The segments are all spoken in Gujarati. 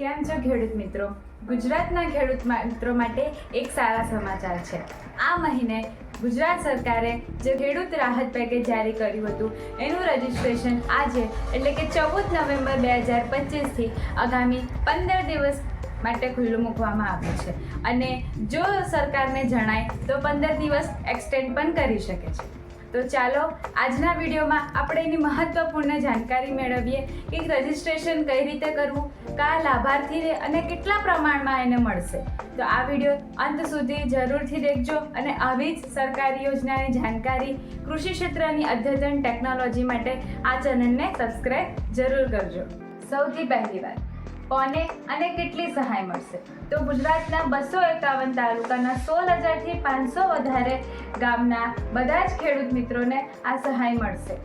કેમ છો ખેડૂત મિત્રો? ગુજરાતના ખેડૂત મિત્રો માટે એક સારા સમાચાર છે. આ મહિને ગુજરાત સરકારે જે ખેડૂત રાહત પેકેજ જારી કર્યું હતું, એનું રજિસ્ટ્રેશન આજે, એટલે કે ચૌદ નવેમ્બર બે હજાર પચીસથી આગામી પંદર દિવસ માટે ખુલ્લું મૂકવામાં આવ્યું છે. અને જો સરકારને જણાય તો પંદર દિવસ એક્સટેન્ડ પણ કરી શકે છે. તો ચાલો આજના વિડીયોમાં આપણે એની મહત્વપૂર્ણ જાણકારી મેળવીએ કે રજિસ્ટ્રેશન કઈ રીતે કરવું, કયા લાભાર્થીને અને કેટલા પ્રમાણમાં એને મળશે. તો આ વીડિયો અંત સુધી જરૂરથી દેખજો અને આવી જ સરકારી યોજનાની જાણકારી કૃષિ ક્ષેત્રની અદ્યતન ટેકનોલોજી માટે આ ચેનલને સબસ્ક્રાઈબ જરૂર કરજો. સૌથી પહેલી વાત. કોને અને કેટલી સહાય મળશે? તો ગુજરાતના બસો એકાવન તાલુકાના સોળ હજારથી પાંચસો વધારે ગામના બધા જ ખેડૂત મિત્રોને આ સહાય મળશે.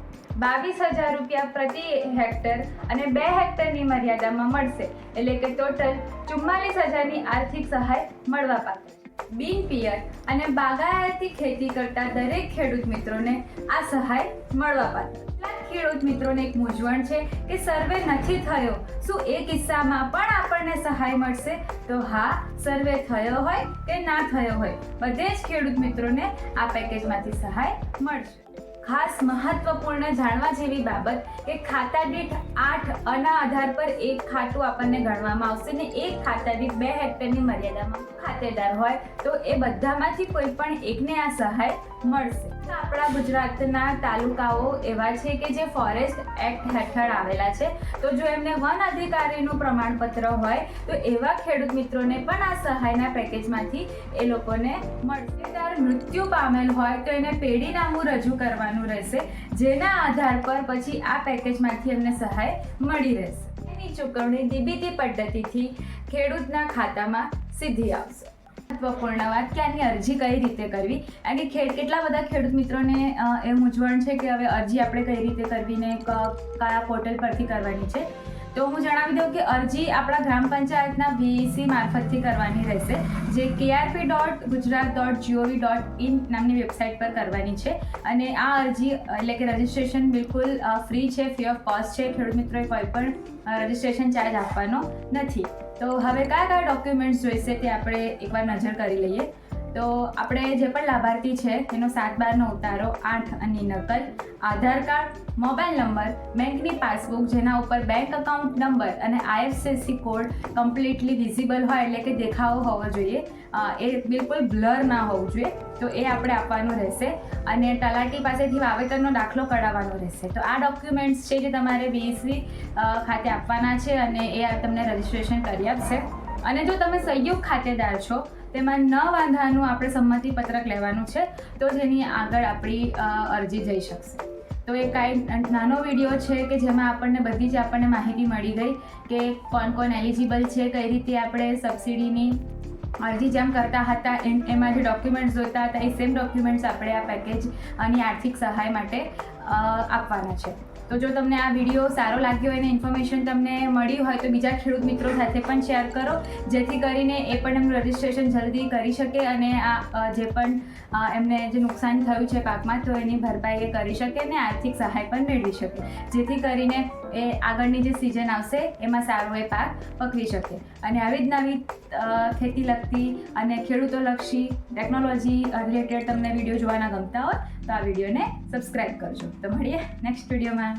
બાવીસ હજાર રૂપિયા પ્રતિ હેક્ટર અને બે હેક્ટરની મર્યાદામાં મળશે. એટલે કે ટોટલ ચુમ્માલીસ હજારની આર્થિક સહાય મળવા પાત્ર બિન પિયર અને બાગાયતી ખેતી કરતા દરેક ખેડૂત મિત્રોને આ સહાય મળવા પાત્ર ખેડૂત મિત્રોને એક મૂંઝવણ છે કે સર્વે નથી થયો. શું એ કિસ્સામાં પણ આપણને સહાય મળશે? તો હા, સર્વે થયો હોય કે ના થયો હોય, બધે જ ખેડૂત મિત્રોને આ પેકેજમાંથી સહાય મળશે. ખાસ મહત્વપૂર્ણ જાણવા જેવી બાબત કે ખાતા દીઠ આઠ અના આધાર પર એક ખાતું આપણને ગણવામાં આવશે ને એક ખાતા દીઠ બે હેક્ટરની મર્યાદામાં. ખાતેદાર હોય, તો એ બધામાંથી કોઈ પણ એકને આ સહાય મળશે. આપણા ગુજરાતના તાલુકાઓ એવા છે કે જે ફોરેસ્ટ એક્ટ હેઠળ આવેલા છે. તો જો એમને વન અધિકારીનું પ્રમાણપત્ર હોય, તો એવા ખેડૂત મિત્રોને પણ આ સહાયના પેકેજમાંથી એ લોકોને મળશે. ત્યારે મૃત્યુ પામેલ હોય, તો એને પેઢીનામું રજૂ કરવાનું રહેશે, જેના આધાર પર પછી આ પેકેજમાંથી એમને સહાય મળી રહેશે. ચૂકવણી ડીબીટી પદ્ધતિથી ખેડૂતના ખાતામાં સીધી આવશે. મહત્વપૂર્ણ વાત કે આની અરજી કઈ રીતે કરવી? કારણ કે કેટલા બધા ખેડૂત મિત્રોને એ મૂંઝવણ છે કે હવે અરજી આપણે કઈ રીતે કરવી ને ક- કયા પોર્ટલ પરથી કરવાની છે? તો હું જણાવી દઉં કે અરજી આપણા ગ્રામ પંચાયતના વીસી મારફતથી કરવાની રહેશે, જે KRP dot Gujarat dot GOV dot in નામની વેબસાઇટ પર કરવાની છે. અને આ અરજી, એટલે કે રજિસ્ટ્રેશન બિલકુલ ફ્રી છે ફ્રી ઓફ કોસ્ટ છે. ખેડૂત મિત્રોએ કોઈ પણ રજિસ્ટ્રેશન ચાર્જ આપવાનો નથી. તો હવે કયા કયા ડોક્યુમેન્ટ્સ જોઈશે તે આપણે એકવાર નજર કરી લઈએ. તો આપણે જે પણ લાભાર્થી છે, તેનો સાત બારનો ઉતારો, આઠ અને નકલ, આધાર કાર્ડ, મોબાઈલ નંબર, બેંકની પાસબુક, જેના ઉપર બેંક અકાઉન્ટ નંબર અને આઈએફસીસી કોડ કમ્પ્લીટલી વિઝિબલ હોય, એટલે કે દેખાવો હોવો જોઈએ. એ બિલકુલ બ્લર ના હોવું જોઈએ. તો એ આપણે આપવાનું રહેશે. અને તલાટી પાસેથી વાવેતરનો દાખલો કઢાવવાનો રહેશે. તો આ ડોક્યુમેન્ટ્સ છે જે તમારે બીએસવી ખાતે આપવાના છે અને એ તમને રજિસ્ટ્રેશન કરી આપશે. અને જો તમે સંયુક્ત ખાતેદાર છો તેમાં ન વાંધાનું આપણે સંમતિ પત્રક લેવાનું છે, તો જેની આગળ આપણી અરજી જઈ શકશે. તો એ કાંઈ નાનો વીડિયો છે કે જેમાં આપણને બધી જ આપણને માહિતી મળી ગઈ કે કોણ કોણ એલિજિબલ છે, કઈ રીતે આપણે સબસિડીની અરજી જેમ કરતા હતા એમ- જે ડોક્યુમેન્ટ્સ જોઈતા હતા, એ સેમ ડોક્યુમેન્ટ્સ આપણે આ પેકેજ અને આર્થિક સહાય માટે આપવાના છે. તો જો તમને આ વીડિયો સારો લાગ્યો હોય અને ઇન્ફોર્મેશન તમને મળી હોય તો બીજા ખેડૂત મિત્રો સાથે પણ શેર કરો. જેથી કરીને એ પણ એમનું રજિસ્ટ્રેશન જલ્દી કરી શકે અને આ જે પણ એમને જે નુકસાન થયું છે પાકમાં, તો એની ભરપાઈ એ કરી શકે અને આર્થિક સહાય પણ મેળવી શકે. જેથી કરીને એ આગળની જે સિઝન આવશે, એમાં સારો એ પાક પકવી શકે. અને આવી જ નવી ખેતી લગતી અને ખેડૂતોલક્ષી ટેકનોલોજી રિલેટેડ તમને વીડિયો જોવાના ગમતા હોય, તો આ વિડીયોને સબસ્ક્રાઈબ કરજો. તો મળીએ નેક્સ્ટ વિડીયોમાં